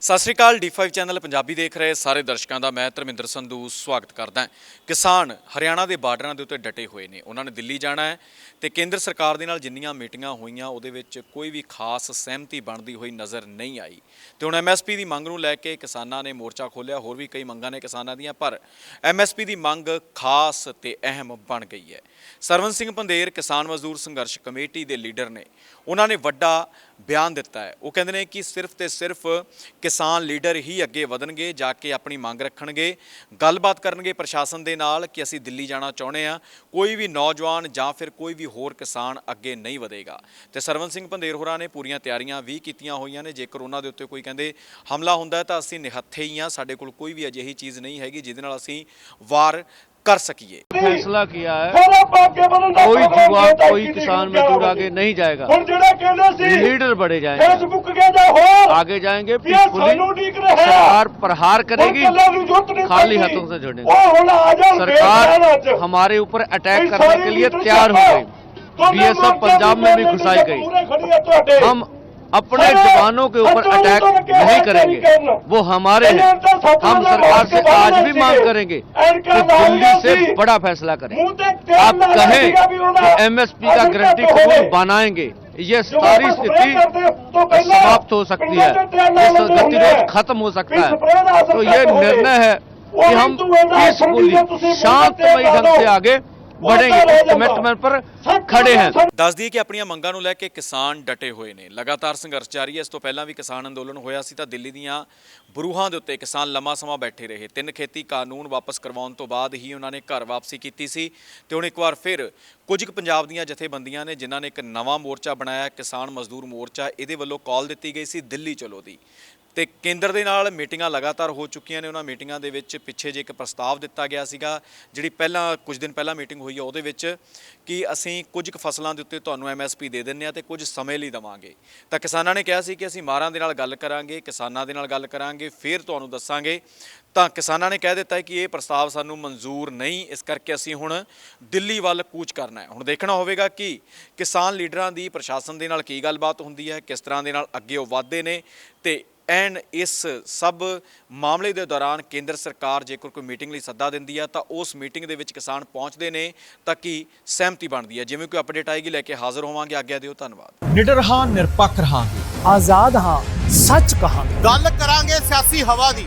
ਸਤਿ ਸ਼੍ਰੀ ਅਕਾਲ D5 channel Punjabi ਦੇਖ ਰਹੇ ਸਾਰੇ ਦਰਸ਼ਕਾਂ ਦਾ, ਮੈਂ ਧਰਮਿੰਦਰ ਸੰਧੂ ਸਵਾਗਤ ਕਰਦਾ ਹਾਂ। ਕਿਸਾਨ ਹਰਿਆਣਾ ਦੇ ਬਾਰਡਰਾਂ ਦੇ ਉੱਤੇ ਡਟੇ ਹੋਏ ਨੇ। ਉਹਨਾਂ ਨੇ ਦਿੱਲੀ ਜਾਣਾ ਹੈ ਤੇ ਕੇਂਦਰ ਸਰਕਾਰ ਦੇ ਨਾਲ ਜਿੰਨੀਆਂ ਮੀਟਿੰਗਾਂ ਹੋਈਆਂ, ਉਹਦੇ ਵਿੱਚ ਕੋਈ ਵੀ ਖਾਸ ਸਹਿਮਤੀ ਬਣਦੀ ਹੋਈ ਨਜ਼ਰ ਨਹੀਂ ਆਈ। ਤੇ ਹੁਣ ਐਮਐਸਪੀ ਦੀ ਮੰਗ ਨੂੰ ਲੈ ਕੇ ਕਿਸਾਨਾਂ ਨੇ ਮੋਰਚਾ ਖੋਲ੍ਹਿਆ, ਹੋਰ ਵੀ ਕਈ ਮੰਗਾਂ ਨੇ ਕਿਸਾਨਾਂ ਦੀਆਂ, ਪਰ ਐਮਐਸਪੀ ਦੀ ਮੰਗ ਖਾਸ ਤੇ ਅਹਿਮ ਬਣ ਗਈ ਹੈ। ਸਰਵਨ ਸਿੰਘ ਪੰਦੇਰ ਕਿਸਾਨ ਮਜ਼ਦੂਰ ਸੰਘਰਸ਼ ਕਮੇਟੀ ਦੇ ਲੀਡਰ ਨੇ। ਉਹਨਾਂ ਨੇ ਵੱਡਾ ਬਿਆਨ ਦਿੱਤਾ ਹੈ। ਉਹ ਕਹਿੰਦੇ ਨੇ ਕਿ ਸਿਰਫ ਤੇ ਸਿਰਫ ਕਿਸਾਨ ਲੀਡਰ ਹੀ ਅੱਗੇ ਵਧਣਗੇ, ਜਾ ਕੇ ਆਪਣੀ ਮੰਗ ਰੱਖਣਗੇ, ਗੱਲਬਾਤ ਕਰਨਗੇ ਪ੍ਰਸ਼ਾਸਨ ਦੇ ਨਾਲ ਕਿ ਅਸੀਂ ਦਿੱਲੀ ਜਾਣਾ ਚਾਹੁੰਦੇ ਆ ਕੋਈ ਵੀ ਨੌਜਵਾਨ ਜਾਂ ਫਿਰ ਕੋਈ ਵੀ ਹੋਰ ਕਿਸਾਨ ਅੱਗੇ ਨਹੀਂ ਵਧੇਗਾ। ਤੇ ਸਰਵਨ ਸਿੰਘ ਪੰਦੇਰ ਹੋਰਾਂ ਨੇ ਪੂਰੀਆਂ ਤਿਆਰੀਆਂ ਵੀ ਕੀਤੀਆਂ ਹੋਈਆਂ ਨੇ। ਜੇਕਰ ਉਹਨਾਂ ਦੇ ਉੱਤੇ ਕੋਈ ਕਹਿੰਦੇ ਹਮਲਾ ਹੁੰਦਾ ਤਾਂ ਅਸੀਂ ਨਿਹੱਥੇ ਹੀ ਆ ਸਾਡੇ ਕੋਲ ਕੋਈ ਵੀ ਅਜਿਹੀ ਚੀਜ਼ ਨਹੀਂ ਹੈਗੀ, ਜਿਹਦੇ ਨਾਲ ਅਸੀਂ ਵਾਰ कर सकिए फैसला किया है कोई युवा कोई किसान मजदूर आगे नहीं जाएगा लीडर बढ़े जाएंगे आगे जाएंगे सरकार प्रहार करेगी खाली हाथों से जोड़ेंगे सरकार हमारे ऊपर अटैक करने के लिए तैयार हो गई बीएसएफ पंजाब में भी घुसाई गई हम अपने जवानों के ऊपर अटैक नहीं करेंगे। वो हमारे हैं। हम सरकार से आज भी मांग करेंगे कि दिल्ली से बड़ा फैसला करें। आप कहें कि एमएसपी का गारंटी कानून बनाएँगे। ये सारी स्थिति समाप्त हो सकती है। गतिरोध खत्म हो सकता है। तो ये निर्णय है कि हम पीसफुली शांतमयी ढंग से आगे बढ़ेंगे कमिटमेंट पर खड़े हैं ਦੱਸ ਦਈਏ ਕਿ ਆਪਣੀਆਂ ਮੰਗਾਂ ਨੂੰ ਲੈ ਕੇ ਕਿਸਾਨ ਡਟੇ ਹੋਏ ਨੇ ਲਗਾਤਾਰ ਸੰਘਰਸ਼ ਜਾਰੀ ਹੈ ਇਸ ਤੋਂ ਪਹਿਲਾਂ ਵੀ ਕਿਸਾਨ ਅੰਦੋਲਨ ਹੋਇਆ ਸੀ ਤਾਂ ਦਿੱਲੀ ਦੀਆਂ ਬਰੂਹਾਂ ਦੇ ਉੱਤੇ ਕਿਸਾਨ ਲੰਮਾ ਸਮਾਂ ਬੈਠੇ ਰਹੇ ਤਿੰਨ ਖੇਤੀ ਕਾਨੂੰਨ ਵਾਪਸ ਕਰਵਾਉਣ ਤੋਂ ਬਾਅਦ ਹੀ ਉਹਨਾਂ ਨੇ ਘਰ ਵਾਪਸੀ ਕੀਤੀ ਸੀ ਤੇ ਹੁਣ ਇੱਕ ਵਾਰ ਫਿਰ ਕੁਝ ਕੁ ਪੰਜਾਬ ਦੀਆਂ ਜਥੇਬੰਦੀਆਂ ਨੇ ਜਿਨ੍ਹਾਂ ਨੇ ਇੱਕ ਨਵਾਂ ਮੋਰਚਾ ਬਣਾਇਆ ਕਿਸਾਨ ਮਜ਼ਦੂਰ ਮੋਰਚਾ ਇਹਦੇ ਵੱਲੋਂ ਕਾਲ ਦਿੱਤੀ ਗਈ ਸੀ ਦਿੱਲੀ ਚਲੋ ਦੀ ਤੇ ਕੇਂਦਰ ਦੇ ਨਾਲ ਮੀਟਿੰਗਾਂ ਲਗਾਤਾਰ ਹੋ ਚੁੱਕੀਆਂ ਨੇ। ਉਹਨਾਂ ਮੀਟਿੰਗਾਂ ਦੇ ਵਿੱਚ ਪਿੱਛੇ ਜੇ ਇੱਕ ਪ੍ਰਸਤਾਵ ਦਿੱਤਾ ਗਿਆ ਸੀਗਾ, ਜਿਹੜੀ ਪਹਿਲਾਂ, ਕੁਝ ਦਿਨ ਪਹਿਲਾਂ ਮੀਟਿੰਗ ਹੋਈ ਹੈ ਉਹਦੇ ਵਿੱਚ ਕਿ ਅਸੀਂ ਕੁਝ ਕੁ ਫਸਲਾਂ ਦੇ ਉੱਤੇ ਤੁਹਾਨੂੰ ਐਮਐਸਪੀ ਦੇ ਦਿੰਨੇ ਆ ਤੇ ਕੁਝ ਸਮੇਂ ਲਈ ਦਵਾਂਗੇ। ਤਾਂ ਕਿਸਾਨਾਂ ਨੇ ਕਿਹਾ ਸੀ ਕਿ ਅਸੀਂ ਮਾਰਾਂ ਦੇ ਨਾਲ ਗੱਲ ਕਰਾਂਗੇ, ਕਿਸਾਨਾਂ ਦੇ ਨਾਲ ਗੱਲ ਕਰਾਂਗੇ, ਫਿਰ ਤੁਹਾਨੂੰ ਦੱਸਾਂਗੇ। ਤਾਂ ਕਿਸਾਨਾਂ ਨੇ ਕਹਿ ਦਿੱਤਾ ਹੈ ਕਿ ਇਹ ਪ੍ਰਸਤਾਵ ਸਾਨੂੰ ਮਨਜ਼ੂਰ ਨਹੀਂ, ਇਸ ਕਰਕੇ ਅਸੀਂ ਹੁਣ ਦਿੱਲੀ ਵੱਲ ਕੂਚ ਕਰਨਾ ਹੈ। ਹੁਣ ਦੇਖਣਾ ਹੋਵੇਗਾ ਕਿ ਕਿਸਾਨ ਲੀਡਰਾਂ ਦੀ ਪ੍ਰਸ਼ਾਸਨ ਦੇ ਨਾਲ ਕੀ ਗੱਲਬਾਤ ਹੁੰਦੀ ਹੈ, ਕਿਸ ਤਰ੍ਹਾਂ ਦੇ ਨਾਲ ਅੱਗੇ ਉਹ ਵਧਦੇ ਨੇ ਤੇ ਐਨ ਇਸ ਸਭ ਮਾਮਲੇ ਦੇ ਦੌਰਾਨ ਕੇਂਦਰ ਸਰਕਾਰ ਜੇਕਰ ਕੋਈ ਮੀਟਿੰਗ ਲਈ ਸੱਦਾ ਦਿੰਦੀ ਹੈ ਤਾਂ ਉਸ ਮੀਟਿੰਗ ਦੇ ਵਿੱਚ ਕਿਸਾਨ ਪਹੁੰਚਦੇ ਨੇ ਤਾਂ ਕਿ ਸਹਿਮਤੀ ਬਣਦੀ ਹੈ ਜਿਵੇਂ ਕੋਈ ਅਪਡੇਟ ਆਏਗੀ ਲੈ ਕੇ ਹਾਜ਼ਰ ਹੋਵਾਂਗੇ। ਆਗਿਆ ਦਿਓ ਧੰਨਵਾਦ। ਨਿਡਰ ਹਾਂ ਨਿਰਪੱਖ ਰਹਾਂਗੇ। ਆਜ਼ਾਦ ਹਾਂ ਸੱਚ ਕਹਾਂਗੇ। ਗੱਲ ਕਰਾਂਗੇ ਸਿਆਸੀ ਹਵਾ ਦੀ।